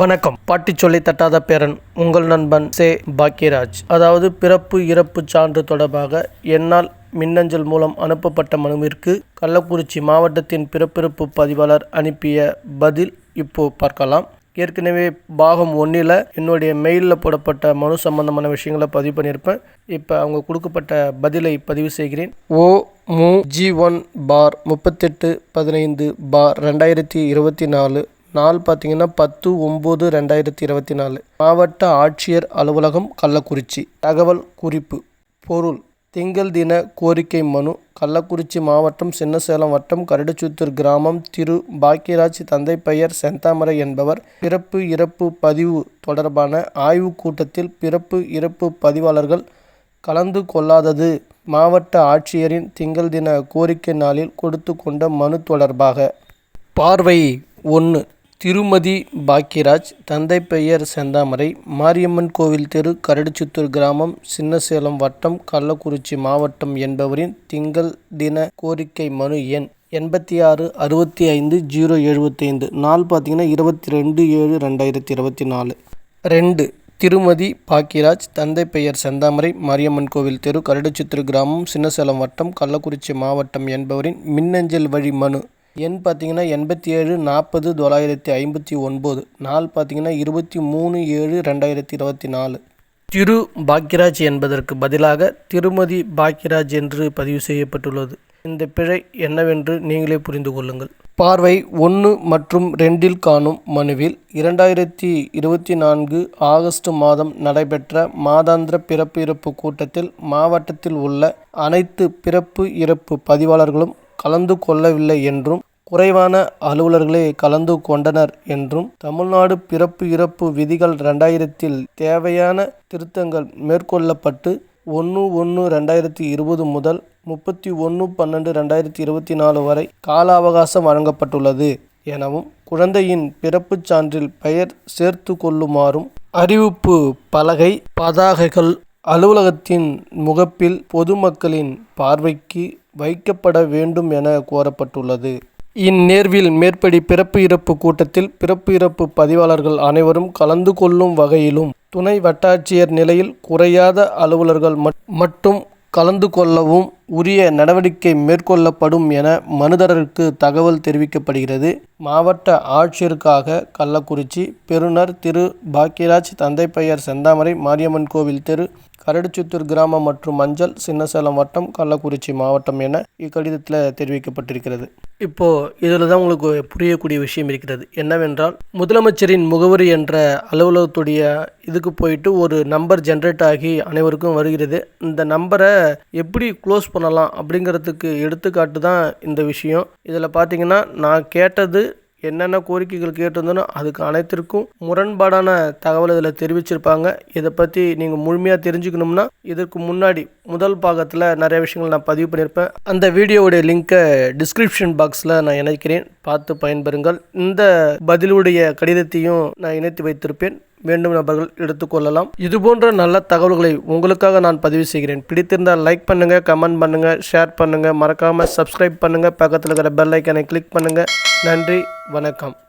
வணக்கம். பாட்டி சொல்லி தட்டாத பேரன் உங்கள் நண்பன் சே பாக்கியராஜ். அதாவது பிறப்பு இறப்பு சான்று தொடர்பாக என்னால் மின்னஞ்சல் மூலம் அனுப்பப்பட்ட மனுவிற்கு கள்ளக்குறிச்சி மாவட்டத்தின் பிறப்பிறப்பு பதிவாளர் அனுப்பிய பதில் இப்போ பார்க்கலாம். ஏற்கனவே பாகம் ஒன்றில் என்னுடைய மெயிலில் போடப்பட்ட மனு சம்பந்தமான விஷயங்களை பதிவு பண்ணியிருப்பேன். இப்போ அவங்க கொடுக்கப்பட்ட பதிலை பதிவு செய்கிறேன். ஓ மு ஜி ஒன் பார் முப்பத்தெட்டு பதினைந்து பார் ரெண்டாயிரத்தி இருபத்தி நாலு நாள் பார்த்தீங்கன்னா பத்து ஒம்பது ரெண்டாயிரத்தி இருபத்தி நாலு. மாவட்ட ஆட்சியர் அலுவலகம் கள்ளக்குறிச்சி. தகவல் குறிப்பு. பொருள். திங்கள் தின கோரிக்கை மனு. கள்ளக்குறிச்சி மாவட்டம் சின்னசேலம் வட்டம் கரடுச்சுத்தூர் கிராமம் திரு. பாக்கியராஜ் தந்தை பெயர் செந்தாமரை என்பவர். பிறப்பு இறப்பு பதிவு தொடர்பான ஆய்வுக் கூட்டத்தில் பிறப்பு இறப்பு பதிவாளர்கள் கலந்து கொள்ளாதது. மாவட்ட ஆட்சியரின் திங்கள் தின கோரிக்கை நாளில் கொடுத்து கொண்ட மனு தொடர்பாக. பார்வை ஒன்று திருமதி பாக்கியராஜ் தந்தை பெயர் செந்தாமரை மாரியம்மன் கோவில் தெரு கரடுச்சுத்தூர் கிராமம் சின்னசேலம் வட்டம் கள்ளக்குறிச்சி மாவட்டம் என்பவரின் திங்கள் தின கோரிக்கை மனு எண் எண்பத்தி ஆறு அறுபத்தி ஐந்து ஜீரோ எழுபத்தைந்து. நாள் பார்த்தீங்கன்னா இருபத்தி ரெண்டு ஏழு ரெண்டாயிரத்தி இருபத்தி நாலு. ரெண்டு திருமதி பாக்கியராஜ் தந்தை பெயர் செந்தாமரை மாரியம்மன் கோவில் தெரு கரடுச்சித்திரு கிராமம் சின்னசேலம் வட்டம் கள்ளக்குறிச்சி மாவட்டம் என்பவரின் மின்னஞ்சல் வழி மனு எண் பார்த்திங்கன்னா எண்பத்தி ஏழு நாற்பது தொள்ளாயிரத்தி ஐம்பத்தி ஒன்பது. நாள் பார்த்தீங்கன்னா இருபத்தி மூணு ஏழு ரெண்டாயிரத்தி இருபத்தி நாலு. திரு பாக்யராஜ் என்பதற்கு பதிலாக திருமதி பாக்யராஜ் என்று பதிவு செய்யப்பட்டுள்ளது. இந்த பிழை என்னவென்று நீங்களே புரிந்து கொள்ளுங்கள். பார்வை ஒன்று மற்றும் ரெண்டில் காணும் மனுவில் இரண்டாயிரத்தி இருபத்தி நான்கு ஆகஸ்ட் மாதம் நடைபெற்ற மாதாந்திர பிறப்பு இறப்பு கூட்டத்தில் மாவட்டத்தில் உள்ள அனைத்து பிறப்பு இறப்பு பதிவாளர்களும் கலந்து கொள்ளவில்லை என்றும் குறைவான அலுவலர்களே கலந்து கொண்டனர் என்றும் தமிழ்நாடு பிறப்பு இறப்பு விதிகள் ரெண்டாயிரத்தில் தேவையான திருத்தங்கள் மேற்கொள்ளப்பட்டு ஒன்று ஒன்று ரெண்டாயிரத்தி இருபது முதல் முப்பத்தி ஒன்று பன்னெண்டு ரெண்டாயிரத்தி இருபத்தி நாலு வரை கால அவகாசம் வழங்கப்பட்டுள்ளது. எனவும் குழந்தையின் பிறப்புச் சான்றில் பெயர் சேர்த்து கொள்ளுமாறும் அறிவிப்பு பலகை பதாகைகள் அலுவலகத்தின் முகப்பில் பொதுமக்களின் பார்வைக்கு வைக்கப்பட வேண்டும் என கோரப்பட்டுள்ளது. இந்நேர்வில் மேற்படி பிறப்பு இறப்பு கூட்டத்தில் பிறப்பு இறப்பு பதிவாளர்கள் அனைவரும் கலந்து கொள்ளும் வகையிலும் துணை வட்டாட்சியர் நிலையில் குறையாத அலுவலர்கள் மட்டும் கலந்து கொள்ளவும் உரிய நடவடிக்கை மேற்கொள்ளப்படும் என மனுதரருக்கு தகவல் தெரிவிக்கப்படுகிறது. மாவட்ட ஆட்சியருக்காக கள்ளக்குறிச்சி பெருநர் திரு. பாக்கியராஜ் தந்தை பெயர் செந்தாமரை மாரியம்மன் கோவில் தெரு கரடுச்சுத்தூர் கிராமம் மற்றும் மஞ்சள் சின்னசேலம் வட்டம் கள்ளக்குறிச்சி மாவட்டம் என இக்கடிதத்தில் தெரிவிக்கப்பட்டிருக்கிறது. இப்போ இதில் தான் உங்களுக்கு புரியக்கூடிய விஷயம் இருக்கிறது. என்னவென்றால் முதலமைச்சரின் முகவரி என்ற அலுவலகத்துடைய இதுக்கு போயிட்டு ஒரு நம்பர் ஜென்ரேட் ஆகி அனைவருக்கும் வருகிறது. இந்த நம்பரை எப்படி க்ளோஸ் பண்ணலாம் அப்படிங்கிறதுக்கு எடுத்துக்காட்டு தான் இந்த விஷயம். இதில் பார்த்தீங்கன்னா நான் கேட்டது என்னென்ன கோரிக்கைகள் கேட்டிருந்தனோ அதுக்கு அனைத்திற்கும் முரண்பாடான தகவல் இதில் தெரிவிச்சிருப்பாங்க. இதை பற்றி நீங்கள் முழுமையாக தெரிஞ்சுக்கணும்னா இதற்கு முன்னாடி முதல் பாகத்தில் நிறைய விஷயங்கள் நான் பதிவு பண்ணியிருப்பேன் அந்த வீடியோவுடைய லிங்க்கை டிஸ்கிரிப்ஷன் பாக்ஸில் நான் இணைக்கிறேன். பார்த்து பயன்பெறுங்கள். இந்த பதிலுடைய கடிதத்தையும் நான் இணைத்து வைத்திருப்பேன். வேண்டும் நபர்கள் எடுத்துக்கொள்ளலாம் இது போன்ற நல்ல தகவல்களை உங்களுக்காக நான் பதிவு செய்கிறேன். பிடித்திருந்தால் லைக் பண்ணுங்கள் கமெண்ட் பண்ணுங்கள் ஷேர் பண்ணுங்கள் மறக்காமல் சப்ஸ்கிரைப் பண்ணுங்கள் பக்கத்தில் இருக்கிற பெல் ஐக்கனை கிளிக் பண்ணுங்கள் நன்றி வணக்கம்.